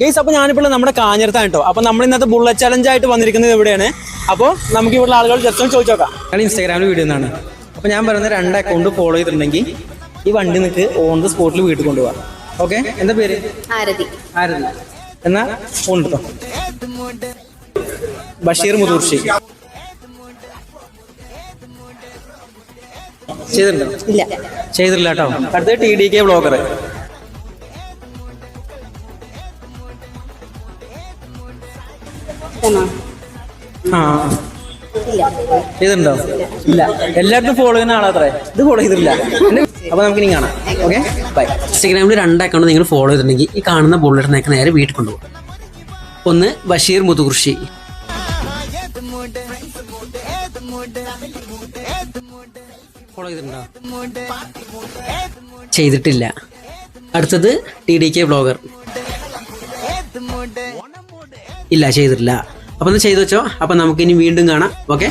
Guys അപ്പോൾ ഞാനിപ്പോൾ നമ്മുടെ കാഞ്ഞിരത്താണ് കേട്ടോ അപ്പോൾ നമ്മൾ ഇന്നത്തെ ബുള്ളറ്റ് ചലഞ്ച് ആയിട്ട് വന്നിരിക്കുന്നത് ഇവിടെയാണ് അപ്പോൾ നമുക്ക് ഇവിടെ ആളുകൾ ജസ്റ്റ് ചോദിച്ചു നോക്കാം. ഞാൻ ഇൻസ്റ്റാഗ്രാമിൽ വീഡിയോ എന്നാണ് അപ്പോൾ ഞാൻ പറയുന്ന രണ്ട് അക്കൗണ്ട് ഫോളോ ചെയ്തിട്ടുണ്ടെങ്കിൽ ഈ വണ്ടി നിങ്ങൾക്ക് ഓൺ ദ സ്പോട്ടിൽ വീട്ടിൽ കൊണ്ടുപോകാം ഓക്കെ എന്താ പേര്? ആരതി. ആരതി. എന്നാ? ഫോൺ എടുത്തോ. ബഷീർ മുതൂർഷി. ചെയ്തിട്ടുണ്ടോ? ഇല്ല. ചെയ്തിട്ടില്ല കേട്ടോ. അടുത്തത് ടി ഡി കെ ബ്ലോഗർ ആ. ചെയ്തിട്ടുണ്ടോ? ഇല്ല. എല്ലായിടത്തും ഫോളോ ചെയ്യുന്ന ആളാത്രേ. ഇത് ഫോളോ ചെയ്തിട്ടില്ല. അപ്പൊ നമുക്ക് ഇനി കാണാം ഓക്കെ ബൈ ഇൻസ്റ്റാഗ്രാമിൽ രണ്ട് അക്കൗണ്ട് നിങ്ങൾ ഫോളോ ചെയ്തിട്ടുണ്ടെങ്കിൽ ഈ കാണുന്ന ബുള്ളറ്റിനേക്ക് നേരെ വീട്ടിൽ കൊണ്ടുപോകും. ഒന്ന് ബഷീർ മുതുകുർഷി. ഫോളോ ചെയ്തിട്ടുണ്ടോ? ചെയ്തിട്ടില്ല. അടുത്തത് ടി ഡി കെ ബ്ലോഗർ ഇല്ല ചെയ്തിട്ടില്ല. അപ്പം ഒന്ന് ചെയ്തു വെച്ചോ. അപ്പോൾ നമുക്ക് ഇനി വീണ്ടും കാണാം. ഓക്കെ